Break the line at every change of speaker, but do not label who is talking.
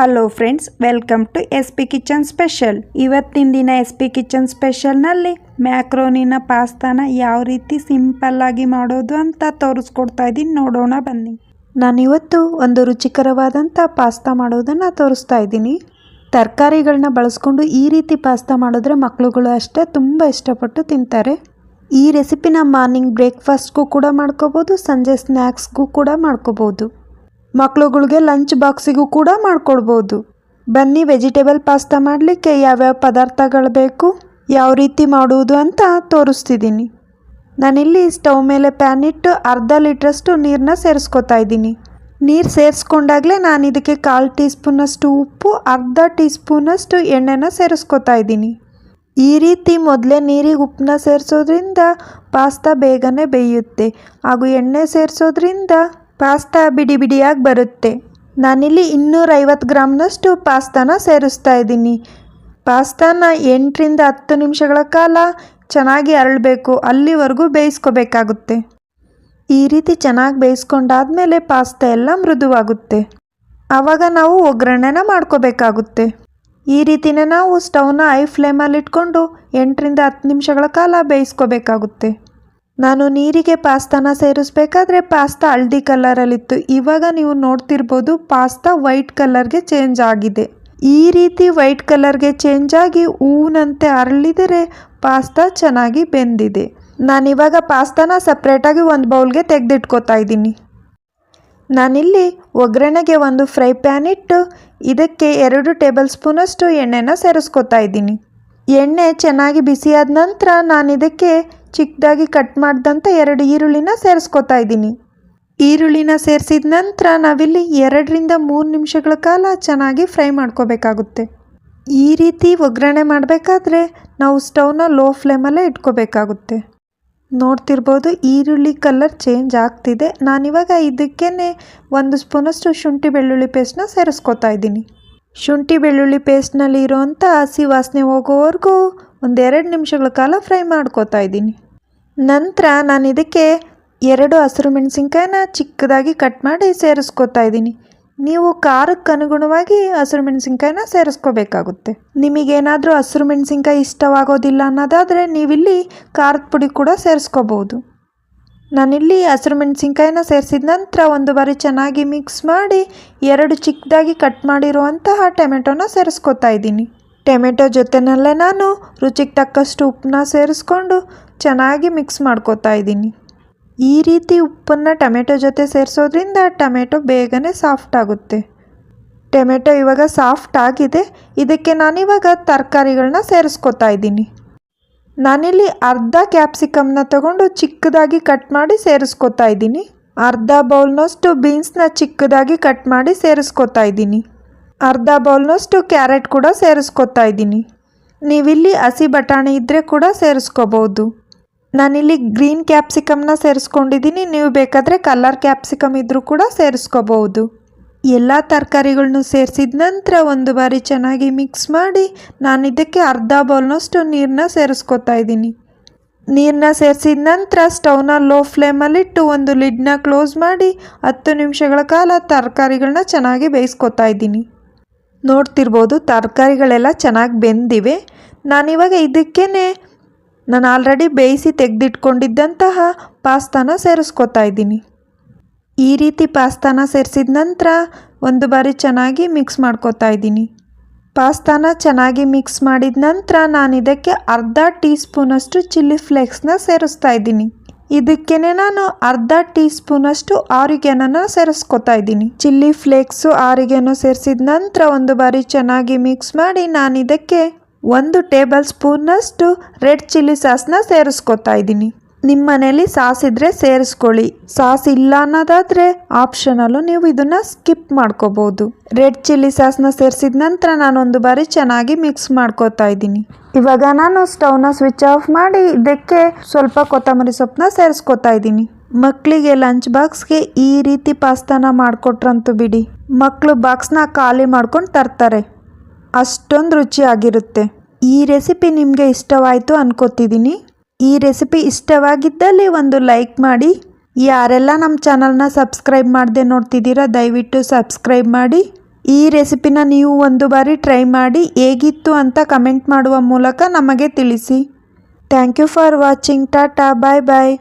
Hello friends welcome to S P kitchen special ಇವತ್ತಿನ ದಿನ S P kitchen ಸ್ಪೆಷಲ್ನಲ್ಲಿ ಮ್ಯಾಕ್ರೋನಿನ ಪಾಸ್ತಾನ ಯಾವ ರೀತಿ ಸಿಂಪಲ್ ಆಗಿ ಮಾಡೋದು ಅಂತ ತೋರಿಸ್ಕೊಡ್ತಾ ಇದ್ದೀನಿ. ನೋಡೋಣ ಬನ್ನಿ. ನಾನಿವತ್ತು ಒಂದು ರುಚಿಕರವಾದಂಥ ಪಾಸ್ತಾ ಮಾಡೋದನ್ನು ತೋರಿಸ್ತಾ ಇದ್ದೀನಿ. ತರಕಾರಿಗಳನ್ನ ಬಳಸ್ಕೊಂಡು ಈ ರೀತಿ ಪಾಸ್ತಾ ಮಾಡಿದ್ರೆ ಮಕ್ಕಳುಗಳು ಅಷ್ಟೇ ತುಂಬ ಇಷ್ಟಪಟ್ಟು ತಿಂತಾರೆ. ಈ ರೆಸಿಪಿನ ಮಾರ್ನಿಂಗ್ ಬ್ರೇಕ್ಫಾಸ್ಟ್ಗೂ ಕೂಡ ಮಾಡ್ಕೋಬೋದು, ಸಂಜೆ ಸ್ನ್ಯಾಕ್ಸ್ಗೂ ಕೂಡ ಮಾಡ್ಕೋಬೋದು. ಮಕ್ಳುಗಳಿಗೆ ಲಂಚ್ ಬಾಕ್ಸಿಗೂ ಕೂಡ ಮಾಡ್ಕೊಡ್ಬೋದು. ಬನ್ನಿ ವೆಜಿಟೇಬಲ್ ಪಾಸ್ತಾ ಮಾಡಲಿಕ್ಕೆ ಯಾವ್ಯಾವ ಪದಾರ್ಥಗಳು ಬೇಕು, ಯಾವ ರೀತಿ ಮಾಡುವುದು ಅಂತ ತೋರಿಸ್ತಿದ್ದೀನಿ ನಾನಿಲ್ಲಿ ಸ್ಟವ್ ಮೇಲೆ ಪ್ಯಾನ್ ಇಟ್ಟು ಅರ್ಧ ಲೀಟ್ರಷ್ಟು ನೀರನ್ನ ಸೇರಿಸ್ಕೊತಾ ಇದ್ದೀನಿ. ನೀರು ಸೇರಿಸ್ಕೊಂಡಾಗಲೇ ನಾನು ಇದಕ್ಕೆ ಕಾಲು ಟೀ ಸ್ಪೂನಷ್ಟು ಉಪ್ಪು, ಅರ್ಧ ಟೀ ಸ್ಪೂನಷ್ಟು ಎಣ್ಣೆನ ಸೇರಿಸ್ಕೊತಾ ಇದ್ದೀನಿ. ಈ ರೀತಿ ಮೊದಲೇ ನೀರಿಗೆ ಉಪ್ಪನ್ನ ಸೇರಿಸೋದ್ರಿಂದ ಪಾಸ್ತಾ ಬೇಗನೆ ಬೇಯುತ್ತೆ. ಹಾಗೂ ಎಣ್ಣೆ ಸೇರಿಸೋದ್ರಿಂದ ಪಾಸ್ತಾ ಬಿಡಿ ಬಿಡಿಯಾಗಿ ಬರುತ್ತೆ. ನಾನಿಲ್ಲಿ ಇನ್ನೂರೈವತ್ತು ಗ್ರಾಮ್ನಷ್ಟು ಪಾಸ್ತಾನ ಸೇರಿಸ್ತಾ ಇದ್ದೀನಿ. ಪಾಸ್ತಾನ ಎಂಟರಿಂದ ಹತ್ತು ನಿಮಿಷಗಳ ಕಾಲ ಚೆನ್ನಾಗಿ ಅರಳಬೇಕು, ಅಲ್ಲಿವರೆಗೂ ಬೇಯಿಸ್ಕೋಬೇಕಾಗುತ್ತೆ. ಈ ರೀತಿ ಚೆನ್ನಾಗಿ ಬೇಯಿಸ್ಕೊಂಡಾದ್ಮೇಲೆ ಪಾಸ್ತಾ ಎಲ್ಲ ಮೃದುವಾಗುತ್ತೆ. ಆವಾಗ ನಾವು ಒಗ್ಗರಣೆನ ಮಾಡ್ಕೋಬೇಕಾಗುತ್ತೆ. ಈ ರೀತಿನೇ ನಾವು ಸ್ಟವ್ನ ಐ ಫ್ಲೇಮಲ್ಲಿಟ್ಕೊಂಡು ಎಂಟರಿಂದ ಹತ್ತು ನಿಮಿಷಗಳ ಕಾಲ ಬೇಯಿಸ್ಕೋಬೇಕಾಗುತ್ತೆ. ನಾನು ನೀರಿಗೆ ಪಾಸ್ತಾನ ಸೇರಿಸ್ಬೇಕಾದ್ರೆ ಪಾಸ್ತಾ ಹಳದಿ ಕಲರಲ್ಲಿತ್ತು. ಇವಾಗ ನೀವು ನೋಡ್ತಿರ್ಬೋದು ಪಾಸ್ತಾ ವೈಟ್ ಕಲರ್ಗೆ ಚೇಂಜ್ ಆಗಿದೆ. ಈ ರೀತಿ ವೈಟ್ ಕಲರ್ಗೆ ಚೇಂಜ್ ಆಗಿ ಹೂವಿನಂತೆ ಅರಳಿದರೆ ಪಾಸ್ತಾ ಚೆನ್ನಾಗಿ ಬೆಂದಿದೆ. ನಾನಿವಾಗ ಪಾಸ್ತಾನ ಸಪ್ರೇಟಾಗಿ ಒಂದು ಬೌಲ್ಗೆ ತೆಗೆದಿಟ್ಕೋತಾ ಇದ್ದೀನಿ. ನಾನಿಲ್ಲಿ ಒಗ್ಗರಣೆಗೆ ಒಂದು ಫ್ರೈ ಪ್ಯಾನ್ ಇಟ್ಟು ಇದಕ್ಕೆ ಎರಡು ಟೇಬಲ್ ಸ್ಪೂನಷ್ಟು ಎಣ್ಣೆನ ಸೇರಿಸ್ಕೊತಾ ಇದ್ದೀನಿ. ಎಣ್ಣೆ ಚೆನ್ನಾಗಿ ಬಿಸಿಯಾದ ನಂತರ ನಾನು ಇದಕ್ಕೆ ಚಿಕ್ಕದಾಗಿ ಕಟ್ ಮಾಡಿದಂಥ ಎರಡು ಈರುಳ್ಳಿನ ಸೇರಿಸ್ಕೊತಾ ಇದ್ದೀನಿ. ಈರುಳ್ಳಿನ ಸೇರಿಸಿದ ನಂತರ ನಾವಿಲ್ಲಿ ಎರಡರಿಂದ ಮೂರು ನಿಮಿಷಗಳ ಕಾಲ ಚೆನ್ನಾಗಿ ಫ್ರೈ ಮಾಡ್ಕೋಬೇಕಾಗುತ್ತೆ. ಈ ರೀತಿ ಒಗ್ಗರಣೆ ಮಾಡಬೇಕಾದ್ರೆ ನಾವು ಸ್ಟವ್ನ ಲೋ ಫ್ಲೇಮಲ್ಲೇ ಇಟ್ಕೋಬೇಕಾಗುತ್ತೆ. ನೋಡ್ತಿರ್ಬೋದು ಈರುಳ್ಳಿ ಕಲರ್ ಚೇಂಜ್ ಆಗ್ತಿದೆ. ನಾನಿವಾಗ ಇದಕ್ಕೇ ಒಂದು ಸ್ಪೂನಷ್ಟು ಶುಂಠಿ ಬೆಳ್ಳುಳ್ಳಿ ಪೇಸ್ಟ್ನ ಸೇರಿಸ್ಕೊತಾ ಇದ್ದೀನಿ. ಶುಂಠಿ ಬೆಳ್ಳುಳ್ಳಿ ಪೇಸ್ಟ್ನಲ್ಲಿ ಇರೋವಂಥ ಹಸಿ ವಾಸನೆ ಹೋಗೋವರೆಗೂ ಒಂದೆರಡು ನಿಮಿಷಗಳ ಕಾಲ ಫ್ರೈ ಮಾಡ್ಕೋತಾ ಇದ್ದೀನಿ. ನಂತರ ನಾನು ಇದಕ್ಕೆ ಎರಡು ಹಸಿರು ಮೆಣಸಿನ್ಕಾಯಿನ ಚಿಕ್ಕದಾಗಿ ಕಟ್ ಮಾಡಿ ಸೇರಿಸ್ಕೊತಾ ಇದ್ದೀನಿ. ನೀವು ಖಾರಕ್ಕೆ ಅನುಗುಣವಾಗಿ ಹಸಿರು ಮೆಣಸಿನ್ಕಾಯಿನ ಸೇರಿಸ್ಕೋಬೇಕಾಗುತ್ತೆ. ನಿಮಗೇನಾದರೂ ಹಸಿರು ಮೆಣಸಿನ್ಕಾಯಿ ಇಷ್ಟವಾಗೋದಿಲ್ಲ ಅನ್ನೋದಾದರೆ ನೀವಿಲ್ಲಿ ಖಾರದ ಪುಡಿ ಕೂಡ ಸೇರಿಸ್ಕೋಬೋದು ನಾನಿಲ್ಲಿ ಹಸಿರು ಮೆಣಸಿನ್ಕಾಯಿನ ಸೇರಿಸಿದ ನಂತರ ಒಂದು ಬಾರಿ ಚೆನ್ನಾಗಿ ಮಿಕ್ಸ್ ಮಾಡಿ ಎರಡು ಚಿಕ್ಕದಾಗಿ ಕಟ್ ಮಾಡಿರುವಂತಹ ಟೊಮೆಟೊನ ಸೇರಿಸ್ಕೊತಾ ಇದ್ದೀನಿ. ಟೊಮೆಟೊ ಜೊತೆನಲ್ಲೇ ನಾನು ರುಚಿಗೆ ತಕ್ಕಷ್ಟು ಉಪ್ಪನ್ನ ಸೇರಿಸ್ಕೊಂಡು ಚೆನ್ನಾಗಿ ಮಿಕ್ಸ್ ಮಾಡ್ಕೋತಾ ಇದ್ದೀನಿ. ಈ ರೀತಿ ಉಪ್ಪನ್ನು ಟೊಮೆಟೊ ಜೊತೆ ಸೇರಿಸೋದ್ರಿಂದ ಟೊಮೆಟೊ ಬೇಗನೆ ಸಾಫ್ಟ್ ಆಗುತ್ತೆ. ಟೊಮೆಟೊ ಇವಾಗ ಸಾಫ್ಟ್ ಆಗಿದೆ. ಇದಕ್ಕೆ ನಾನಿವಾಗ ತರಕಾರಿಗಳನ್ನ ಸೇರಿಸ್ಕೊತಾ ಇದ್ದೀನಿ. ನಾನಿಲ್ಲಿ ಅರ್ಧ ಕ್ಯಾಪ್ಸಿಕಮ್ನ ತಗೊಂಡು ಚಿಕ್ಕದಾಗಿ ಕಟ್ ಮಾಡಿ ಸೇರಿಸ್ಕೊತಾ ಇದ್ದೀನಿ. ಅರ್ಧ ಬೌಲ್ನಷ್ಟು ಬೀನ್ಸ್ನ ಚಿಕ್ಕದಾಗಿ ಕಟ್ ಮಾಡಿ ಸೇರಿಸ್ಕೊತಾ ಇದ್ದೀನಿ. ಅರ್ಧ ಬೌಲ್ನಷ್ಟು ಕ್ಯಾರೆಟ್ ಕೂಡ ಸೇರಿಸ್ಕೊತಾ ಇದ್ದೀನಿ. ನೀವಿಲ್ಲಿ ಹಸಿ ಬಟಾಣಿ ಇದ್ದರೆ ಕೂಡ ಸೇರಿಸ್ಕೋಬೋದು. ನಾನಿಲ್ಲಿ ಗ್ರೀನ್ ಕ್ಯಾಪ್ಸಿಕಮ್ನ ಸೇರಿಸ್ಕೊಂಡಿದ್ದೀನಿ. ನೀವು ಬೇಕಾದರೆ ಕಲರ್ ಕ್ಯಾಪ್ಸಿಕಮ್ ಇದ್ದರೂ ಕೂಡ ಸೇರಿಸ್ಕೋಬಹುದು ಎಲ್ಲ ತರಕಾರಿಗಳನ್ನೂ ಸೇರಿಸಿದ ನಂತರ ಒಂದು ಬಾರಿ ಚೆನ್ನಾಗಿ ಮಿಕ್ಸ್ ಮಾಡಿ ನಾನು ಇದಕ್ಕೆ ಅರ್ಧ ಬೌಲ್ನಷ್ಟು ನೀರನ್ನ ಸೇರಿಸ್ಕೊತಾ ಇದ್ದೀನಿ. ನೀರನ್ನ ಸೇರಿಸಿದ ನಂತರ ಸ್ಟವ್ನ ಲೋ ಫ್ಲೇಮಲ್ಲಿಟ್ಟು ಒಂದು ಲಿಡ್ನ ಕ್ಲೋಸ್ ಮಾಡಿ ಹತ್ತು ನಿಮಿಷಗಳ ಕಾಲ ತರಕಾರಿಗಳನ್ನ ಚೆನ್ನಾಗಿ ಬೇಯಿಸ್ಕೊತಾ ಇದ್ದೀನಿ. ನೋಡ್ತಿರ್ಬೋದು, ತರಕಾರಿಗಳೆಲ್ಲ ಚೆನ್ನಾಗಿ ಬೆಂದಿವೆ. ನಾನಿವಾಗ ಇದಕ್ಕೇ ನಾನು ಆಲ್ರೆಡಿ ಬೇಯಿಸಿ ತೆಗೆದಿಟ್ಕೊಂಡಿದ್ದಂತಹ ಪಾಸ್ತಾನ ಸೇರಿಸ್ಕೊತಾ ಇದ್ದೀನಿ. ಈ ರೀತಿ ಪಾಸ್ತಾನ ಸೇರಿಸಿದ ನಂತರ ಒಂದು ಬಾರಿ ಚೆನ್ನಾಗಿ ಮಿಕ್ಸ್ ಮಾಡ್ಕೊತಾ ಇದ್ದೀನಿ. ಪಾಸ್ತಾನ ಚೆನ್ನಾಗಿ ಮಿಕ್ಸ್ ಮಾಡಿದ ನಂತರ ನಾನು ಇದಕ್ಕೆ ಅರ್ಧ ಟೀ ಸ್ಪೂನಷ್ಟು ಚಿಲ್ಲಿ ಫ್ಲೇಕ್ಸ್ನ ಸೇರಿಸ್ತಾ ಇದ್ದೀನಿ. ಇದಕ್ಕೇ ನಾನು ಅರ್ಧ ಟೀ ಸ್ಪೂನಷ್ಟು ಆರಿಗೆನನ ಸೇರಿಸ್ಕೊತಾ ಇದ್ದೀನಿ. ಚಿಲ್ಲಿ ಫ್ಲೇಕ್ಸು ಆರಿಗೆನೋ ಸೇರಿಸಿದ ನಂತರ ಒಂದು ಬಾರಿ ಚೆನ್ನಾಗಿ ಮಿಕ್ಸ್ ಮಾಡಿ ನಾನು ಇದಕ್ಕೆ ಒಂದು ಟೇಬಲ್ ಸ್ಪೂನಷ್ಟು ರೆಡ್ ಚಿಲ್ಲಿ ಸಾಸ್ನ ಸೇರಿಸ್ಕೊತಾ ಇದ್ದೀನಿ. ನಿಮ್ಮ ಮನೇಲಿ ಸಾಸ್ ಇದ್ದರೆ ಸೇರಿಸ್ಕೊಳ್ಳಿ. ಸಾಸ್ ಇಲ್ಲ ಅನ್ನೋದಾದರೆ ಆಪ್ಷನಲ್ಲು ನೀವು ಇದನ್ನು ಸ್ಕಿಪ್ ಮಾಡ್ಕೋಬೋದು. ರೆಡ್ ಚಿಲ್ಲಿ ಸಾಸ್ನ ಸೇರಿಸಿದ ನಂತರ ನಾನೊಂದು ಬಾರಿ ಚೆನ್ನಾಗಿ ಮಿಕ್ಸ್ ಮಾಡ್ಕೋತಾ ಇದ್ದೀನಿ. ಇವಾಗ ನಾನು ಸ್ಟವ್ನ ಸ್ವಿಚ್ ಆಫ್ ಮಾಡಿ ಇದಕ್ಕೆ ಸ್ವಲ್ಪ ಕೊತ್ತಂಬರಿ ಸೊಪ್ಪನ್ನ ಸೇರಿಸ್ಕೊತಾ ಇದ್ದೀನಿ. ಮಕ್ಕಳಿಗೆ ಲಂಚ್ ಬಾಕ್ಸ್ಗೆ ಈ ರೀತಿ ಪಾಸ್ತಾನ ಮಾಡಿಕೊಟ್ರಂತೂ ಬಿಡಿ. ಮಕ್ಕಳು ಬಾಕ್ಸ್ನ ಖಾಲಿ ಮಾಡ್ಕೊಂಡು ತರ್ತಾರೆ. ಅಷ್ಟೊಂದು ರುಚಿಯಾಗಿರುತ್ತೆ. ಈ ರೆಸಿಪಿ ನಿಮಗೆ ಇಷ್ಟವಾಯಿತು ಅನ್ಕೋತಿದ್ದೀನಿ. ಈ ರೆಸಿಪಿ ಇಷ್ಟವಾಗಿದ್ದಲ್ಲಿ ಒಂದು ಲೈಕ್ ಮಾಡಿ. ಯಾರೆಲ್ಲ ನಮ್ಮ ಚಾನಲ್ನ ಸಬ್ಸ್ಕ್ರೈಬ್ ಮಾಡದೆ ನೋಡ್ತಿದ್ದೀರಾ, ದಯವಿಟ್ಟು ಸಬ್ಸ್ಕ್ರೈಬ್ ಮಾಡಿ. ಈ ರೆಸಿಪಿನ ನೀವು ಒಂದು ಬಾರಿ ಟ್ರೈ ಮಾಡಿ, ಹೇಗಿತ್ತು ಅಂತ ಕಮೆಂಟ್ ಮಾಡುವ ಮೂಲಕ ನಮಗೆ ತಿಳಿಸಿ. Thank you for watching tata bye bye